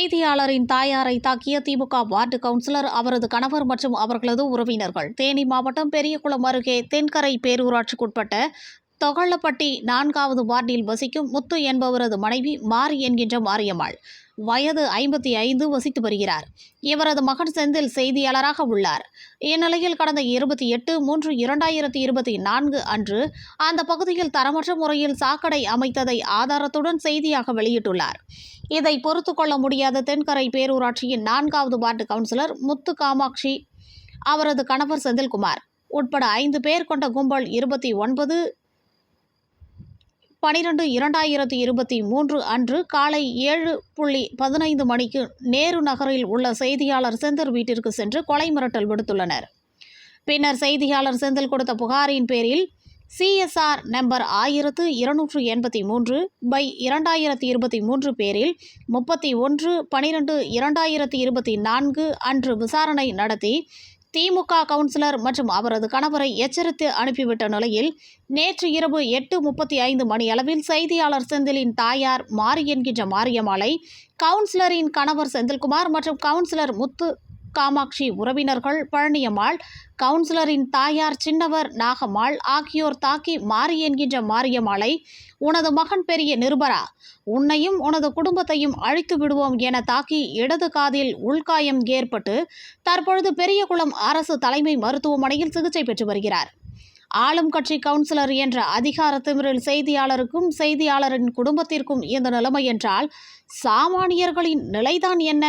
செய்தியாளரின் தாயாரை தாக்கிய திமுக ward councillor அவரது கணவர் மற்றும் அவர்களது உறவினர்கள். தேனி மாவட்டம் பெரியகுளம் அருகே தென்கரை பேரூராட்சிக்குட்பட்ட தொகள்ளப்பட்டி நான்காவது வார்டில் வசிக்கும் முத்து என்பவரது மனைவி மாரி என்கின்ற மாரியம்மாள். வயது ஐம்பத்தி ஐந்து வசித்து வருகிறார். இவரது மகன் செந்தில் செய்தியாளராக உள்ளார். இந்நிலையில் கடந்த இருபத்தி எட்டு மூன்று இரண்டாயிரத்தி இருபத்தி நான்கு அன்று அந்த பகுதியில் தரமற்ற முறையில் சாக்கடை அமைத்ததை ஆதாரத்துடன் செய்தியாக வெளியிட்டுள்ளார். இதை பொறுத்து கொள்ள முடியாத தென்கரை பேரூராட்சியின் நான்காவது வார்டு கவுன்சிலர் முத்து காமாட்சி அவரது கணவர் செந்தில்குமார் உட்பட ஐந்து பேர் கொண்ட கும்பல் இருபத்தி ஒன்பது பனிரெண்டு இரண்டாயிரத்தி இருபத்தி மூன்று அன்று காலை ஏழு புள்ளி பதினைந்து மணிக்கு நேரு நகரில் உள்ள செய்தியாளர் செந்தர் வீட்டிற்கு சென்று கொலை மிரட்டல் விடுத்துள்ளனர். பின்னர் செய்தியாளர் செந்தில் கொடுத்த புகாரின் பேரில் சிஎஸ்ஆர் நம்பர் ஆயிரத்து இருநூற்று எண்பத்தி மூன்று பை இரண்டாயிரத்தி இருபத்தி மூன்று பேரில் முப்பத்தி ஒன்று பனிரெண்டு இரண்டாயிரத்தி இருபத்தி நான்கு அன்று விசாரணை நடத்தி திமுக கவுன்சிலர் மற்றும் அவரது கணவரை எச்சரித்து அனுப்பிவிட்ட நிலையில் நேற்று இரவு எட்டு முப்பத்தி ஐந்து மணியளவில் செய்தியாளர் செந்திலின் தாயார் மாரி என்கின்ற மாரியம்மாளை கவுன்சிலரின் கணவர் செந்தில்குமார் மற்றும் கவுன்சிலர் முத்து காமாட்சி உறவினர்கள் பழனியம்மாள் கவுன்சிலரின் தாயார் சின்னவர் நாகம்மாள் ஆகியோர் தாக்கி மாறி என்கின்ற மாரியம்மாளை உனது மகன் பெரிய நிருபரா? உன்னையும் உனது குடும்பத்தையும் அழித்து விடுவோம் என தாக்கி இடது காதில் உள்காயம் ஏற்பட்டு தற்பொழுது பெரியகுளம் அரசு தலைமை மருத்துவமனையில் சிகிச்சை பெற்று வருகிறார். ஆளும் கட்சி கவுன்சிலர் என்ற அதிகார திமிரில் செய்தியாளருக்கும் செய்தியாளரின் குடும்பத்திற்கும் இந்த நிலைமை என்றால் சாமானியர்களின் நிலைதான் என்ன?